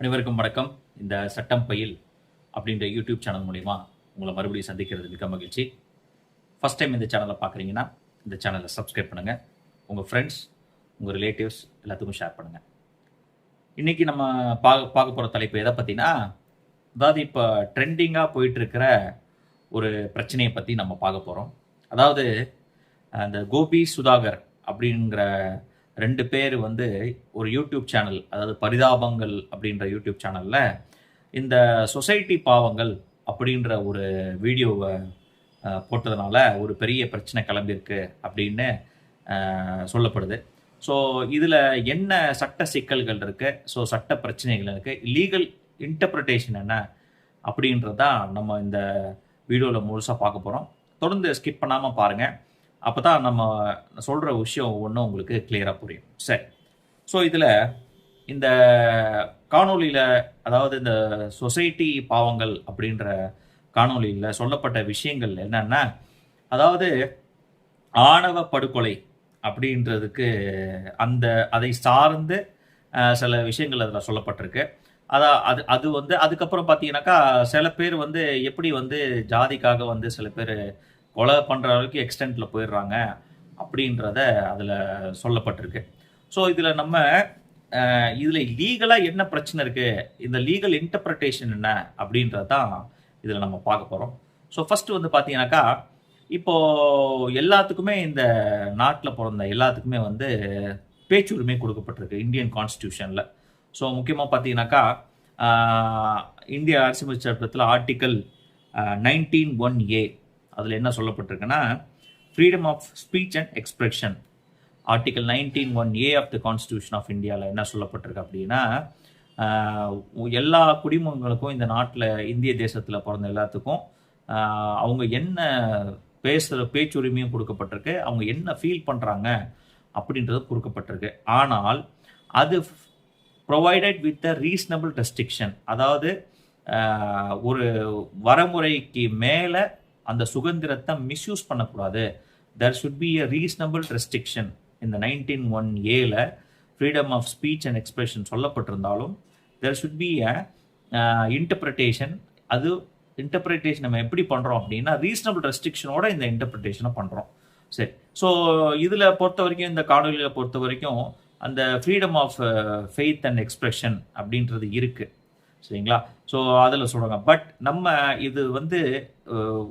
அனைவருக்கும் வணக்கம். இந்த சட்டம் பயில் அப்படின்ற யூடியூப் சேனல் மூலிமா உங்களை மறுபடியும் சந்திக்கிறது மிக மகிழ்ச்சி. ஃபஸ்ட் டைம் இந்த சேனலை பார்க்குறீங்கன்னா இந்த சேனலை சப்ஸ்கிரைப் பண்ணுங்கள் உங்கள் ஃப்ரெண்ட்ஸ் உங்கள் ரிலேட்டிவ்ஸ் எல்லாத்துக்கும் ஷேர் பண்ணுங்கள் இன்றைக்கி நம்ம பார்க்க பார்க்க போகிற தலைப்பு எதை பற்றினா அதாவது இப்போ ட்ரெண்டிங்காக போயிட்டுருக்கிற ஒரு பிரச்சனையை பற்றி நம்ம பார்க்க போகிறோம் அதாவது அந்த கோபி சுதாகர் அப்படிங்கிற ரெண்டு பேர் வந்து ஒரு யூடியூப் சேனல் அதாவது பரிதாபங்கள் அப்படின்ற யூடியூப் சேனலில் இந்த சொசைட்டி பாவங்கள் அப்படின்ற ஒரு வீடியோவை போட்டதுனால ஒரு பெரிய பிரச்சனை கிளம்பியிருக்கு அப்படின்னு சொல்லப்படுது. ஸோ இதில் என்ன சட்ட சிக்கல்கள் இருக்குது ஸோ சட்ட பிரச்சனைகள் இருக்குது லீகல் இன்டர்பிரிட்டேஷன் என்ன அப்படின்றது தான் நம்ம இந்த வீடியோவில் முழுசாக பார்க்க போகிறோம் தொடர்ந்து ஸ்கிப் பண்ணாமல் பாருங்கள் அப்போ தான் நம்ம சொல்கிற விஷயம் ஒன்று உங்களுக்கு கிளியராக புரியும். சரி. ஸோ இதில் இந்த காணொளியில் அதாவது இந்த சொசைட்டி பாவங்கள் அப்படின்ற காணொளியில் சொல்லப்பட்ட விஷயங்கள் என்னன்னா அதாவது ஆணவ படுகொலை அப்படின்றதுக்கு அந்த அதை சார்ந்து சில விஷயங்கள் அதில் சொல்லப்பட்டிருக்கு. அதான் அது அது வந்து அதுக்கப்புறம் பார்த்தீங்கன்னாக்கா சில பேர் வந்து எப்படி வந்து ஜாதிக்காக வந்து சில பேர் கொலை பண்ணுற அளவுக்கு எக்ஸ்டென்ட்டில் போயிடுறாங்க அப்படின்றத அதில் சொல்லப்பட்டிருக்கு. ஸோ இதில் நம்ம இதில் லீகலாக என்ன பிரச்சனை இருக்குது இந்த லீகல் இன்டர்பிரட்டேஷன் என்ன? அப்படின்றது தான் இதில் நம்ம பார்க்க போகிறோம் ஸோ ஃபஸ்ட்டு வந்து பார்த்தீங்கன்னாக்கா இப்போ எல்லாத்துக்குமே இந்த நாட்டில் பிறந்த எல்லாத்துக்குமே வந்து பேச்சுரிமை கொடுக்கப்பட்டிருக்கு இந்தியன் கான்ஸ்டியூஷனில் ஸோ முக்கியமாக பார்த்தீங்கன்னாக்கா இந்திய அரசியல் சட்டத்தில் ஆர்டிக்கல் நைன்டீன் ஒன் ஏ அதில் என்ன சொல்லப்பட்டிருக்குன்னா freedom of speech and expression article nineteen one A of the constitution of இந்தியாவில் என்ன சொல்லப்பட்டிருக்கு அப்படின்னா எல்லா குடிமகங்களுக்கும் இந்த நாட்டில் இந்திய தேசத்தில் பிறந்த எல்லாத்துக்கும் அவங்க என்ன பேசுகிற பேச்சுரிமையும் கொடுக்கப்பட்டிருக்கு அவங்க என்ன ஃபீல் பண்ணுறாங்க அப்படின்றது கொடுக்கப்பட்டிருக்கு. ஆனால் அது provided with a reasonable restriction அதாவது ஒரு வரமுறைக்கு மேலே அந்த சுதந்திரத்தை மிஸ்யூஸ் பண்ணக்கூடாது. There should be a reasonable restriction இந்த நைன்டீன் ஒன் ஏல freedom of speech and expression சொல்லப்பட்டிருந்தாலும் there should be a interpretation அது இன்டர்பிரிட்டேஷன் நம்ம எப்படி பண்ணுறோம் அப்படின்னா ரீசனபிள் ரெஸ்ட்ரிக்ஷனோட இந்த இன்டர்பிரிட்டேஷனை பண்ணுறோம் சரி. ஸோ இதில் பொறுத்த வரைக்கும் இந்த காணொலியில் பொறுத்த வரைக்கும் அந்த freedom of faith and expression அப்படின்றது இருக்குது சரிங்களா? ஸோ அதில் சொல்கிறாங்க பட் நம்ம இது வந்து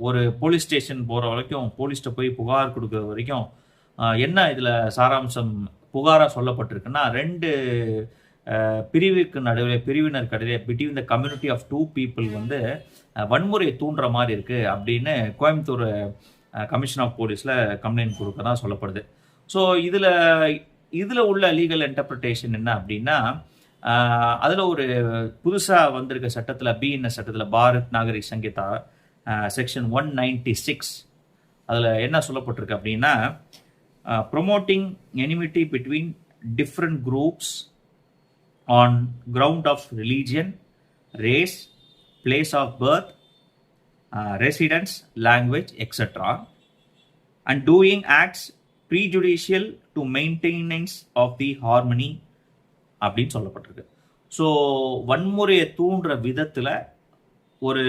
ஒரு போலீஸ் ஸ்டேஷன் போகிற வரைக்கும் போலீஸ்கிட்ட போய் புகார் கொடுக்குற வரைக்கும் என்ன இதில் சாராம்சம் புகாராக சொல்லப்பட்டிருக்குன்னா ரெண்டு பிரிவுக்கு நடுவில் பிரிவினர் இடையே between the community of two people வந்து வன்முறையை தூண்டுற மாதிரி இருக்குது அப்படின்னு கோயம்புத்தூர் கமிஷன் ஆஃப் போலீஸில் கம்ப்ளைண்ட் கொடுக்க தான் சொல்லப்படுது. ஸோ இதில் இதில் உள்ள லீகல் இன்டர்பிரிட்டேஷன் என்ன அப்படின்னா அதில் ஒரு புதுசாக வந்திருக்க சட்டத்தில் பிஎன்எஸ் சட்டத்தில் Bharat Nagarik Sanhita section one ninety six அதில் என்ன சொல்லப்பட்டிருக்கு அப்படின்னா promoting enmity between different groups on ground of religion race place of birth residence language etcetera and doing acts prejudicial to maintenance of the harmony அப்படின்னு சொல்லப்பட்டிருக்கு. So வன்முறையை தூண்டுற விதத்தில் ஒரு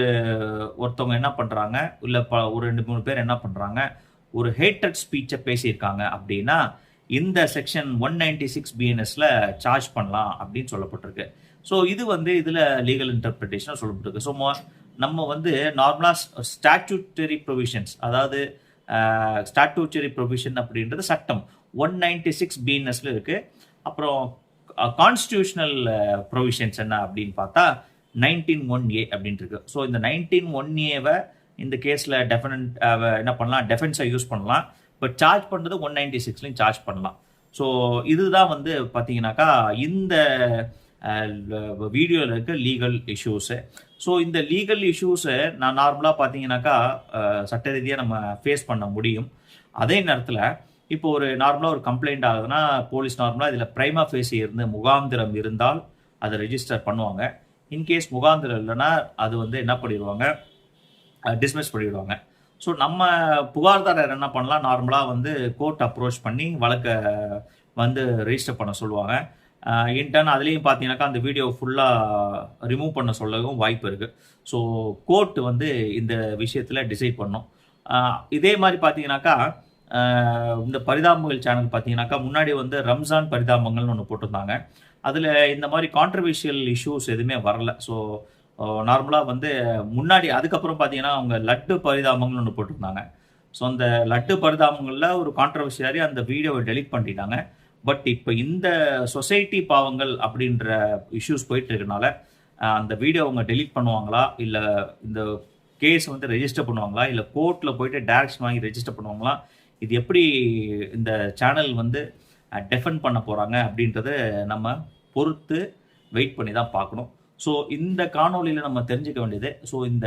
ஒருத்தவங்க என்ன பண்ணுறாங்க இல்லை ப ஒரு ரெண்டு மூணு பேர் என்ன பண்ணுறாங்க ஒரு ஹேட்டட் ஸ்பீச்சை பேசியிருக்காங்க அப்படின்னா இந்த செக்ஷன் ஒன் நைன்டி சிக்ஸ் பிஎன்எஸில் சார்ஜ் பண்ணலாம் அப்படின்னு சொல்லப்பட்டிருக்கு. ஸோ இது வந்து இதில் லீகல் இன்டர்பிரிட்டேஷனாக சொல்லப்பட்டிருக்கு. ஸோ நம்ம வந்து நார்மலாக ஸ்டாட்யூட்டரி ப்ரொவிஷன்ஸ் அதாவது ஸ்டாட்யூட்டரி ப்ரொவிஷன் அப்படின்றது சட்டம். ஒன் நைன்டி சிக்ஸ் பிஎன்எஸில் இருக்குது அப்புறம் கான்ஸ்டியூஷனல் ப்ரொவிஷன்ஸ் என்ன அப்படின்னு பார்த்தா நைன்டீன் ஒன் ஏ அப்படின்ட்டு இருக்கு. ஸோ இந்த நைன்டீன் ஒன் ஏவை இந்த கேஸில் டெஃபினட் என்ன பண்ணலாம்? டெஃபென்ஸை யூஸ் பண்ணலாம். பட் சார்ஜ் பண்ணுறது ஒன் நைன்டி சிக்ஸ்லையும் சார்ஜ் பண்ணலாம். ஸோ இதுதான் வந்து பார்த்தீங்கன்னாக்கா இந்த வீடியோவில் இருக்க லீகல் இஷ்யூஸு ஸோ இந்த லீகல் இஷ்யூஸை நான் நார்மலாக பார்த்தீங்கன்னாக்கா சட்ட ரீதியாக நம்ம ஃபேஸ் பண்ண முடியும். அதே நேரத்தில் இப்போ ஒரு நார்மலாக ஒரு கம்ப்ளைண்ட் ஆகுதுன்னா போலீஸ் நார்மலாக இதில் பிரைமா ஃபேஸி இருந்து முகாந்திரம் இருந்தால் அதை ரெஜிஸ்டர் பண்ணுவாங்க. இன்கேஸ் முகாந்திரம் இல்லைன்னா அது வந்து என்ன பண்ணிடுவாங்க? டிஸ்மிஸ் பண்ணிடுவாங்க. ஸோ நம்ம புகார்தாரர் என்ன பண்ணலாம்? நார்மலாக வந்து கோர்ட் அப்ரோச் பண்ணி வழக்கை வந்து ரெஜிஸ்டர் பண்ண சொல்லுவாங்க. இன்டர்ன் அதுலேயும் பார்த்தீங்கன்னாக்கா அந்த வீடியோ ஃபுல்லாக ரிமூவ் பண்ண சொல்லவும் வாய்ப்பு இருக்குது ஸோ கோர்ட் வந்து இந்த விஷயத்தில் டிசைட் பண்ணும். இதே மாதிரி பார்த்தீங்கன்னாக்கா இந்த பரிதாபங்கள் சேனல் பார்த்தீங்கன்னாக்கா முன்னாடி வந்து ரம்ஜான் பரிதாபங்கள்னு ஒன்று போட்டிருந்தாங்க. அதில் இந்த மாதிரி கான்ட்ரவர்ஷியல் இஷ்யூஸ் எதுவுமே வரல. ஸோ நார்மலாக வந்து முன்னாடி அதுக்கப்புறம் பார்த்தீங்கன்னா அவங்க லட்டு பரிதாபங்கள்னு ஒன்று போட்டிருந்தாங்க. ஸோ அந்த லட்டு பரிதாபங்களில் ஒரு கான்ட்ரவர்ஷியாரி அந்த வீடியோவை டெலிட் பண்ணிட்டாங்க. பட் இப்போ இந்த சொசைட்டி பாவங்கள் அப்படின்ற இஷ்யூஸ் போயிட்டு இருக்கனால அந்த வீடியோ அவங்க டெலீட் பண்ணுவாங்களா? இல்லை இந்த கேஸ் வந்து ரெஜிஸ்டர் பண்ணுவாங்களா? இல்லை கோர்ட்டில் போயிட்டு டேரக்ஷன் வாங்கி ரெஜிஸ்டர் பண்ணுவாங்களா? இது எப்படி இந்த சேனல் வந்து டெஃபன் பண்ண போகிறாங்க அப்படின்றத நம்ம பொறுத்து வெயிட் பண்ணி தான் பார்க்கணும். ஸோ இந்த காணொளியில் நம்ம தெரிஞ்சுக்க வேண்டியது ஸோ இந்த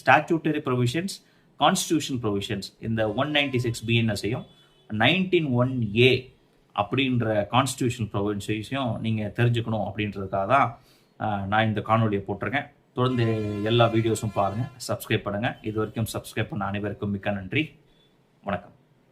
ஸ்டாச்சுட்டரி ப்ரொவிஷன்ஸ் கான்ஸ்டியூஷன் ப்ரொவிஷன்ஸ் இந்த ஒன் நைன்டி சிக்ஸ் பிஎன்எஸையும் நைன்டீன் ஒன் ஏ அப்படின்ற கான்ஸ்டியூஷன் ப்ரொவின்ஸையும் நீங்கள் தெரிஞ்சுக்கணும் அப்படின்றதுக்காக தான் நான் இந்த காணொளியை போட்டிருக்கேன். தொடர்ந்து எல்லா வீடியோஸும் பாருங்கள் சப்ஸ்கிரைப் பண்ணுங்கள் இது வரைக்கும் சப்ஸ்கிரைப் பண்ண அனைவருக்கும் மிக்க நன்றி. வணக்கம்.